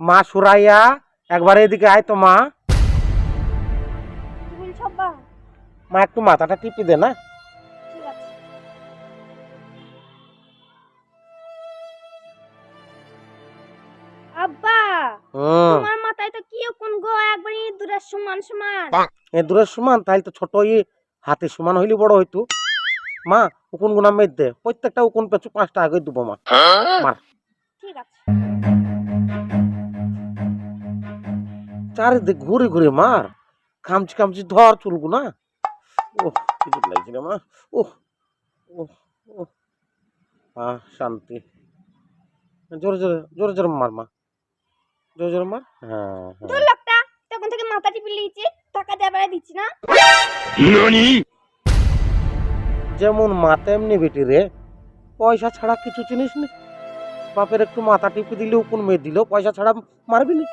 মা সুরাইয়া একবার এদিকে আয় তো মা। মা একটু মাথাটা টিপি দে না। আব্বা হুম। তোমার মাথায় তো কি কোন গো একবার ইঁদুরের সমান সমান। এ সমান তাহলে তো ছোট ই হাতে সমান হইলে বড় হইতো। মা উকুন গুনা মেদ দে প্রত্যেকটা উকুন পেছু পাঁচ টাকা করে দেবো মা। মার। চারিদিক ঘুরে ঘুরে মার। খামচি খামচি ধর চুলগু না? ও কিছু লাগছে রে মা? ও ও ও আহ শান্তি। জোরে জোরে জোরে জোরে মার মা। জোরে জোরে মার। হ্যাঁ হ্যাঁ। লোকটা তখন থেকে মাথা টিপে লিয়েছি টাকা দেওয়া বেড়া দিচ্ছি না। যেমন মা তেমনি বেটি রে পয়সা ছাড়া কিছু চিনিস নি? বাপের একটু মাথা টিপে দিলেও উকুন মেয়ে দিলেও পয়সা ছাড়া মারবি নি?